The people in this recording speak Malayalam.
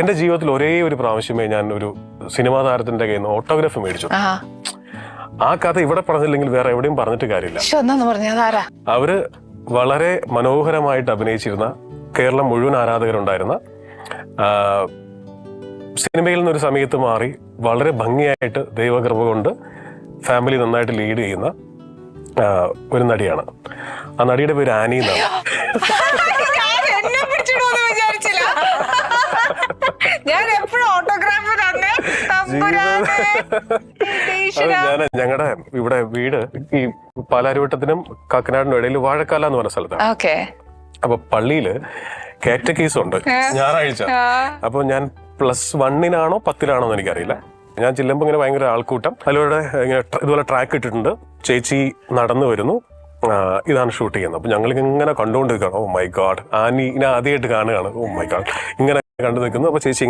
എന്റെ ജീവിതത്തിൽ ഒരേ ഒരു പ്രാവശ്യമേ ഞാൻ ഒരു സിനിമാ താരത്തിന്റെ കയ്യിൽ നിന്ന് ഓട്ടോഗ്രാഫ് മേടിച്ചു. ആ കഥ ഇവിടെ പറഞ്ഞില്ലെങ്കിൽ വേറെ എവിടെയും പറഞ്ഞിട്ട് കാര്യമില്ല. അവർ വളരെ മനോഹരമായിട്ട് അഭിനയിച്ചിരുന്ന കേരളം മുഴുവൻ ആരാധകരുണ്ടായിരുന്ന സിനിമയിൽ നിന്നൊരു സമയത്ത് മാറി വളരെ ഭംഗിയായിട്ട് ദൈവകൃപ കൊണ്ട് ഫാമിലി നന്നായിട്ട് ലീഡ് ചെയ്യുന്ന ഒരു നടിയാണ്. ആ നടിയുടെ പേര് ആനി എന്നാണ് ഞാൻ എന്നെ പിടിച്ചിടുമെന്ന് വിചാരിച്ചില്ല ഞാൻ എപ്പോഴും ഓട്ടോഗ്രാഫ് തന്നെ തമ്പുരാനെ. അത് ഞാൻ ഞങ്ങളുടെ ഇവിടെ വീട് ഈ പാലാരിവട്ടത്തിനും കാക്കനാടിനും ഇടയിൽ വാഴക്കാല എന്ന് പറഞ്ഞ സ്ഥലത്താണ്. അപ്പൊ പള്ളിയിൽ കേസ് ഉണ്ട് ഞായറാഴ്ച. അപ്പൊ ഞാൻ പ്ലസ് വണ്ണിനാണോ പത്തിലാണോ എന്ന് എനിക്കറിയില്ല. ഞാൻ ചെല്ലുമ്പോൾ ഇങ്ങനെ ഭയങ്കര ആൾക്കൂട്ടം. അതിലൂടെ ഇങ്ങനെ ഇതുപോലെ ട്രാക്ക് ഇട്ടിട്ടുണ്ട്. ചേച്ചി നടന്നു വരുന്നു. ഇതാണ് ഷൂട്ട് ചെയ്യുന്നത്. അപ്പൊ ഞങ്ങൾ ഇങ്ങനെ കണ്ടുകൊണ്ട് നിൽക്കണം ഓ മൈ ഗാഡ് ആനി ഇനി ആദ്യമായിട്ട് കാണുകയാണ്. ഓ മൈ ഗാഡ് ഇങ്ങനെ കണ്ടു നിൽക്കുന്നു. അപ്പൊ ചേച്ചി